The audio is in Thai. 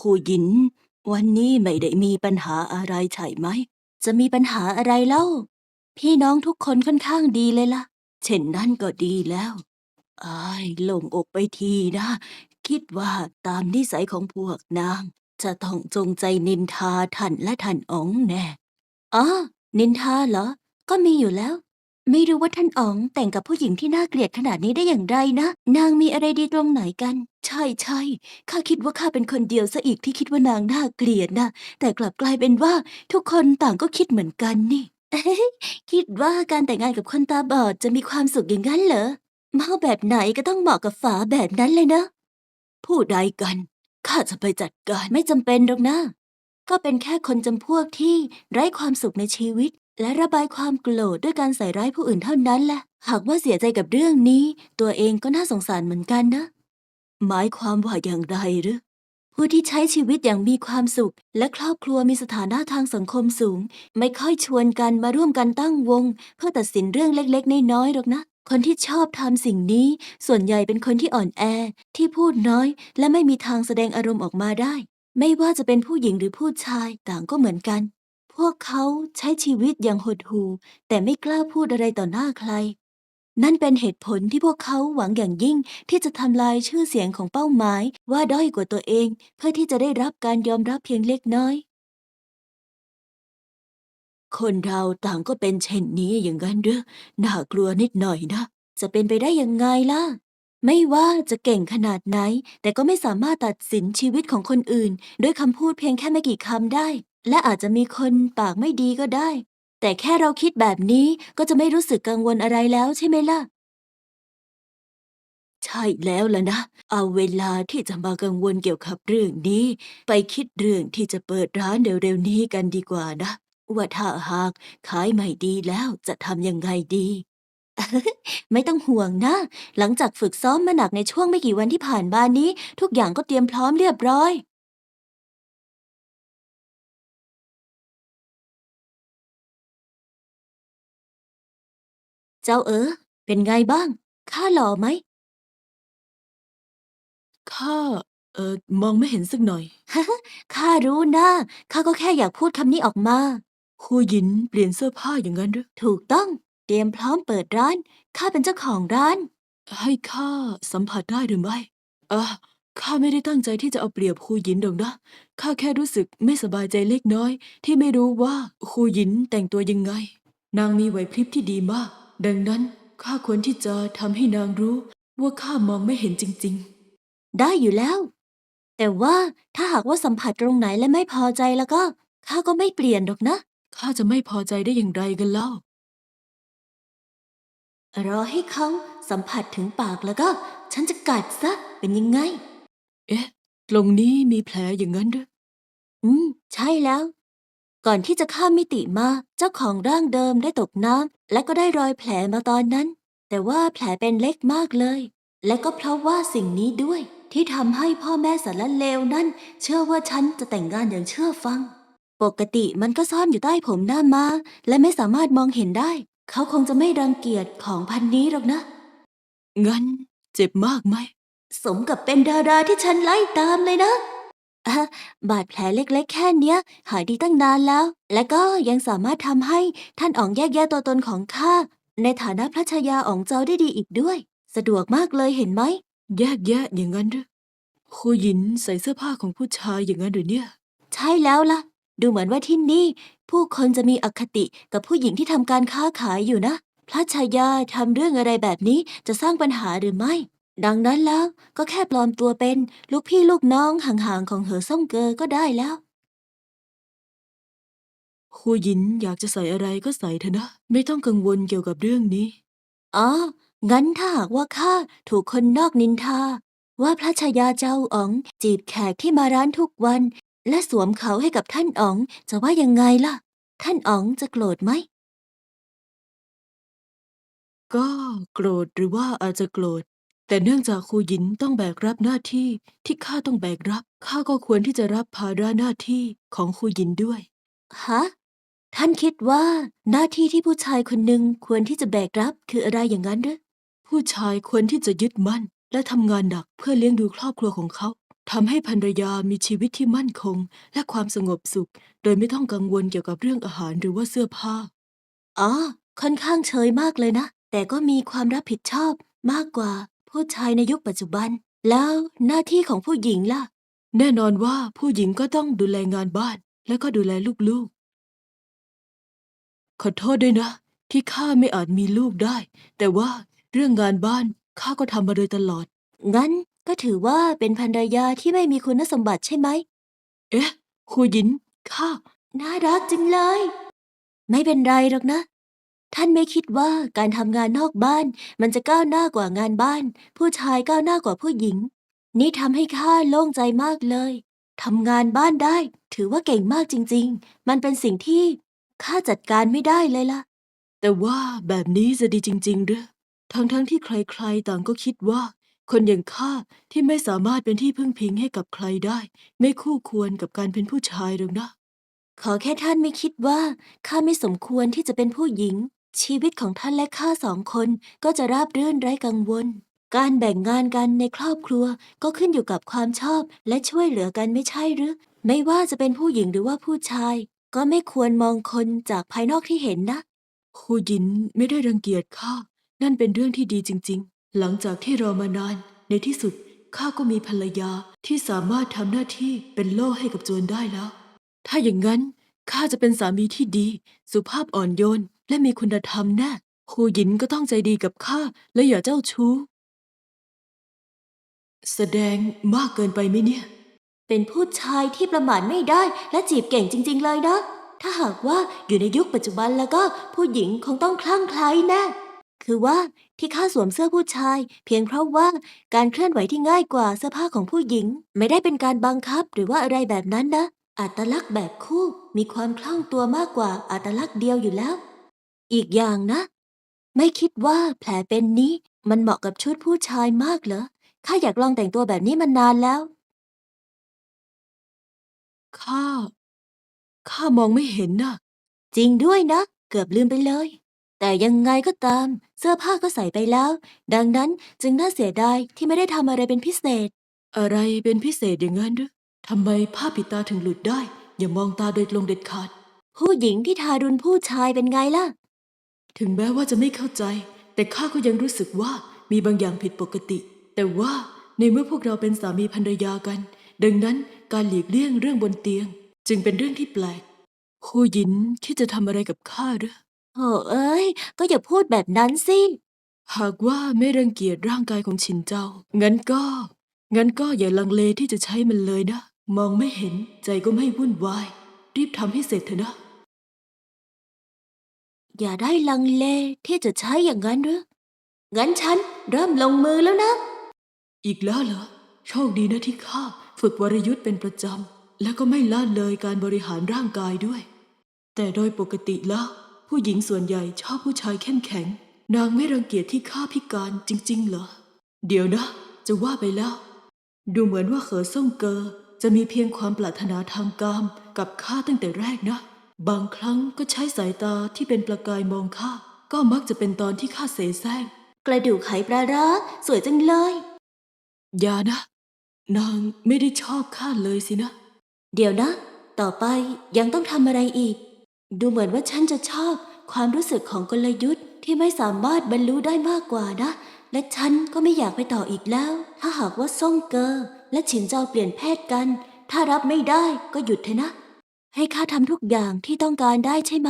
ครูหยิน วันนี้ไม่ได้มีปัญหาอะไรใช่ไหม จะมีปัญหาอะไรเล่า พี่น้องทุกคนค่อนข้างดีเลยล่ะ เช่นนั้นก็ดีแล้วอายโล่งอกไปทีนะ คิดว่าตามนิสัยของพวกนาง จะต้องจงใจนินทาท่านและท่านอ๋องแน่อ๋อนินทาเหรอ ก็มีอยู่แล้ว ไม่รู้ว่าท่านอ๋องแต่งกับผู้หญิงที่น่าเกลียดขนาดนี้ได้อย่างไรนะ นางมีอะไรดีตรงไหนกัน ใช่ใช่ข้าคิดว่าข้าเป็นคนเดียวซะอีกที่คิดว่านางน่าเกลียดนะ แต่กลับกลายเป็นว่าทุกคนต่างก็คิดเหมือนกันนี่คิดว่าการแต่งงานกับคนตาบอดจะมีความสุขอย่างนั้นเหรอเมาแบบไหนก็ต้องเหมาะกับฝาแบบนั้นเลยนะผู้ใดกันข้าจะไปจัดการไม่จำเป็นหรอกนะก็เป็นแค่คนจำพวกที่ไร้ความสุขในชีวิต และระบายความโกรธด้วยการใส่ร้ายผู้อื่นเท่านั้นแหละ หากว่าเสียใจกับเรื่องนี้ ตัวเองก็น่าสงสารเหมือนกันนะ หมายความว่าอย่างไรหรือ ผู้ที่ใช้ชีวิตอย่างมีความสุข และครอบครัวมีสถานะทางสังคมสูง ไม่ค่อยชวนกันมาร่วมกันตั้งวง เพื่อตัดสินเรื่องเล็กๆน้อยๆหรอกนะ คนที่ชอบทำสิ่งนี้ ส่วนใหญ่เป็นคนที่อ่อนแอ ที่พูดน้อย และไม่มีทางแสดงอารมณ์ออกมาได้ ไม่ว่าจะเป็นผู้หญิงหรือผู้ชายต่างก็เหมือนกัน วกเขาใช้ชีวิตอย่างหดหู่แต่ไม่กล้าพูดอะไรต่อหน้าใคร นั่นเป็นเหตุผลที่พวกเขาหวังอย่างยิ่งที่จะทำลายชื่อเสียงของเป้าหมายว่าด้อยกว่าตัวเอง เพื่อที่จะได้รับการยอมรับเพียงเล็กน้อย คนเราต่างก็เป็นเช่นนี้อย่างนั้นหรือน่ากลัวนิดหน่อยนะ จะเป็นไปได้ยังไงล่ะไม่ว่าจะเก่งขนาดไหน แต่ก็ไม่สามารถตัดสินชีวิตของคนอื่น ด้วยคำพูดเพียงแค่ไม่กี่คำได้ และอาจจะมีคนปากไม่ดีก็ได้ แต่แค่เราคิดแบบนี้ก็จะไม่รู้สึกกังวลอะไรแล้วใช่ไหมล่ะ ใช่แล้วล่ะนะ เอาเวลาที่จะมากังวลเกี่ยวกับเรื่องนี้ ไปคิดเรื่องที่จะเปิดร้านเร็วๆนี้กันดีกว่านะ ว่าถ้าหากขายไม่ดีแล้วจะทำยังไงดี ไม่ต้องห่วงนะ หลังจากฝึกซ้อมมาหนักในช่วงไม่กี่วันที่ผ่านมานี้ ทุกอย่างก็เตรียมพร้อมเรียบร้อย จ้าเอ๋อเป็นไงบ้าง ข้าหล่อไหม ข้า เอ่อ มองไม่เห็นสักหน่อย ข้ารู้นะข้าก็แค่อยากพูดคำนี้ออกมาครูหยินเปลี่ยนเสื้อผ้าอย่างนั้นหรือ ถูกต้อง เตรียมพร้อมเปิดร้าน ข้าเป็นเจ้าของร้าน ให้ข้าสัมผัสได้หรือไม่อ่าข้าไม่ได้ตั้งใจที่จะเอาเปรียบครูหยินหรอกนะ ข้าแค่รู้สึกไม่สบายใจเล็กน้อย ที่ไม่รู้ว่าครูหยินแต่งตัวยังไง นางมีไหวพริบที่ดีมาก ดังนั้นข้าควรที่จะทำให้นางรู้ว่าข้ามองไม่เห็นจริง ได้อยู่แล้ว แต่ว่าถ้าหากว่าสัมผัสตรงไหนและไม่พอใจแล้วก็ข้าก็ไม่เปลี่ยนหรอกนะ ๆ ข้าจะไม่พอใจได้อย่างไรกันเล่า รอให้เขาสัมผัสถึงปากแล้วก็ ฉันจะกัดซะเป็นยังไง เอ๊ะ ตรงนี้มีแผลอย่างนั้นหรืออืม ใช่แล้ว ก่อนที่จะข้ามมิติมา เจ้าของร่างเดิมได้ตกน้ำและก็ได้รอยแผลมาตอนนั้น แต่ว่าแผลเป็นเล็กมากเลย และก็เพราะว่าสิ่งนี้ด้วย ที่ทำให้พ่อแม่สารเลวนั่นเชื่อว่าฉันจะแต่งงานอย่างเชื่อฟัง ปกติมันก็ซ่อนอยู่ใต้ผมหน้ามา และไม่สามารถมองเห็นได้ เขาคงจะไม่รังเกียจของพันนี้หรอกนะ งั้น เจ็บมากไหม สมกับเป็นดาราที่ฉันไล่ตามเลยนะ อะบาดแผลเล็กๆ แค่เนี้ย หายดีตั้งนานแล้ว และก็ยังสามารถทำให้ท่านอ๋องแยกแยะตัวตนของข้า ในฐานะพระชายาอ๋องเจ้าได้ดีอีกด้วย สะดวกมากเลยเห็นไหม แยกแยะอย่างนั้นหรือครูหยินใส่เสื้อผ้าของผู้ชายอย่างนั้นหรือเนี่ย ใช่แล้วล่ะ ดูเหมือนว่าที่นี่ ผู้คนจะมีอคติกับผู้หญิงที่ทำการค้าขายอยู่นะ พระชายาทำเรื่องอะไรแบบนี้จะสร้างปัญหาหรือไม่ ดังนั้นแล้วก็แค่ปลอมตัวเป็นลูกพี่ลูกน้องห่างๆของเหอซ่งเกอก็ได้แล้วครูหยินอยากจะใส่อะไรก็ใส่เถอะนะ ไม่ต้องกังวลเกี่ยวกับเรื่องนี้ อ๋อ งั้นถ้าหากว่าข้าถูกคนนอกนินทา ว่าพระชายาเจ้าอ๋องจีบแขกที่มาร้านทุกวัน และสวมเขาให้กับท่านอ๋องจะว่ายังไงล่ะ ท่านอ๋องจะโกรธไหม ก็โกรธหรือว่าอาจจะโกรธ แต่เนื่องจากครูหยินต้องแบกรับหน้าที่ที่ข้าต้องแบกรับข้าก็ควรที่จะรับภาระหน้าที่ของครูหยินด้วย ฮะ ท่านคิดว่าหน้าที่ที่ผู้ชายคนหนึ่งควรที่จะแบกรับคืออะไรอย่างนั้นหรือผู้ชายควรที่จะยึดมั่น และทำงานหนักเพื่อเลี้ยงดูครอบครัวของเขาทำให้ภรรยามีชีวิตที่มั่นคง และความสงบสุข โดยไม่ต้องกังวลเกี่ยวกับเรื่องอาหารหรือว่าเสื้อผ้า อ๋อ ค่อนข้างเฉยมากเลยนะ แต่ก็มีความรับผิดชอบมากกว่า ผู้ชายในยุคปัจจุบัน แล้วหน้าที่ของผู้หญิงล่ะ แน่นอนว่าผู้หญิงก็ต้องดูแลงานบ้าน และก็ดูแลลูกๆ ขอโทษด้วยนะ ที่ข้าไม่อาจมีลูกได้ แต่ว่าเรื่องงานบ้านข้าก็ทำมาโดยตลอด งั้นก็ถือว่าเป็นภรรยาที่ไม่มีคุณสมบัติใช่ไหม เอ๊ะครูหยินข้าน่ารักจังเลย ไม่เป็นไรหรอกนะ ท่านไม่คิดว่าการทำงานนอกบ้าน มันจะก้าวหน้ากว่างานบ้าน ผู้ชายก้าวหน้ากว่าผู้หญิง นี่ทำให้ข้าโล่งใจมากเลยทำงานบ้านได้ ถือว่าเก่งมากจริง ๆ มันเป็นสิ่งที่ข้าจัดการไม่ได้เลยล่ะ แต่ว่าแบบนี้จะดีจริงๆหรือทั้งๆที่ใครๆต่างก็คิดว่า คนอย่างข้าที่ไม่สามารถเป็นที่พึ่งพิงให้กับใครได้ ไม่คู่ควรกับการเป็นผู้ชายหรอกนะ ขอแค่ท่านไม่คิดว่าข้าไม่สมควรที่จะเป็นผู้หญิง ชีวิตของท่านและข้าสองคนก็จะราบรื่นไร้กังวล การแบ่งงานกันในครอบครัวก็ขึ้นอยู่กับความชอบและช่วยเหลือกันไม่ใช่หรือ ไม่ว่าจะเป็นผู้หญิงหรือว่าผู้ชาย ก็ไม่ควรมองคนจากภายนอกที่เห็นนะครูหยินไม่ได้รังเกียจข้า นั่นเป็นเรื่องที่ดีจริง ๆ หลังจากที่รอมานาน ในที่สุดข้าก็มีภรรยาที่สามารถทำหน้าที่เป็นโล่ให้กับโจรได้แล้ว ถ้าอย่างนั้นข้าจะเป็นสามีที่ดี สุภาพอ่อนโยน และมีคุณธรรมแน่ครูหยินก็ต้องใจดีกับข้าและอย่าเจ้าชู้ แสดงมากเกินไปไหมเนี่ย เป็นผู้ชายที่ประมาทไม่ได้และจีบเก่งจริง ๆ เลยนะ ถ้าหากว่าอยู่ในยุคปัจจุบันแล้วก็ผู้หญิงคงต้องคลั่งไคล้แน่ คือว่าที่ข้าสวมเสื้อผู้ชาย เพียงเพราะว่าการเคลื่อนไหวที่ง่ายกว่าเสื้อผ้าของผู้หญิง ไม่ได้เป็นการบังคับหรือว่าอะไรแบบนั้นนะ อัตลักษณ์แบบคู่มีความคล่องตัวมากกว่าอัตลักษณ์เดียวอยู่แล้ว อีกอย่างนะ ไม่คิดว่าแผลเป็นนี้มันเหมาะกับชุดผู้ชายมากเหรอ ข้าอยากลองแต่งตัวแบบนี้มานานแล้ว ข้า ข้ามองไม่เห็นน่ะจริงด้วยนะ เกือบลืมไปเลย แต่ยังไงก็ตาม เสื้อผ้าก็ใส่ไปแล้ว ดังนั้นจึงน่าเสียดายที่ไม่ได้ทำอะไรเป็นพิเศษ อะไรเป็นพิเศษอย่างนั้นหรือทำไมผ้าปิดตาถึงหลุดได้ อย่ามองตาโดยตรงเด็ดขาด ผู้หญิงที่ทารุณผู้ชายเป็นไงล่ะ ถึงแม้ว่าจะไม่เข้าใจ แต่ข้าก็ยังรู้สึกว่ามีบางอย่างผิดปกติ แต่ว่าในเมื่อพวกเราเป็นสามีภรรยากัน ดังนั้นการหลีกเลี่ยงเรื่องบนเตียง จึงเป็นเรื่องที่แปลกครูหยินคิดจะทำอะไรกับข้าหรือโอ้เอ้ย ก็อย่าพูดแบบนั้นสิ หากว่าไม่รังเกียจร่างกายของฉินเจ้า งั้นก็ งั้นก็อย่าลังเลที่จะใช้มันเลยนะ มองไม่เห็นใจก็ไม่วุ่นวาย รีบทำให้เสร็จเถอะนะ อย่าได้ลังเลที่จะใช้อย่างนั้นหรือ งั้นฉันเริ่มลงมือแล้วนะ อีกแล้วเหรอ โชคดีนะที่ข้าฝึกวรยุทธ์เป็นประจำ และก็ไม่ละเลยการบริหารร่างกายด้วย แต่โดยปกติแล้ว ผู้หญิงส่วนใหญ่ชอบผู้ชายเข้มแข็ง นางไม่รังเกียจที่ข้าพิการจริง ๆ เหรอ เดี๋ยวนะ จะว่าไปแล้ว ดูเหมือนว่าเขอซ่งเกอจะมีเพียงความปรารถนาทางกามกับข้าตั้งแต่แรกนะ บางครั้งก็ใช้สายตาที่เป็นประกายมองข้าก็มักจะเป็นตอนที่ข้าเสแสร้งกระดูกไขปลาร้าสวยจังเลย อย่านะ นางไม่ได้ชอบข้าเลยสินะ เดี๋ยวนะ ต่อไปยังต้องทำอะไรอีก ดูเหมือนว่าฉันจะชอบความรู้สึกของกลยุทธ์ที่ไม่สามารถบรรลุได้มากกว่านะ และฉันก็ไม่อยากไปต่ออีกแล้ว ถ้าหากว่าซ่งเกอ และฉินเจ้าเปลี่ยนเพศกัน ถ้ารับไม่ได้ก็หยุดเถอะนะ ให้ข้าทำทุกอย่างที่ต้องการได้ใช่ไหม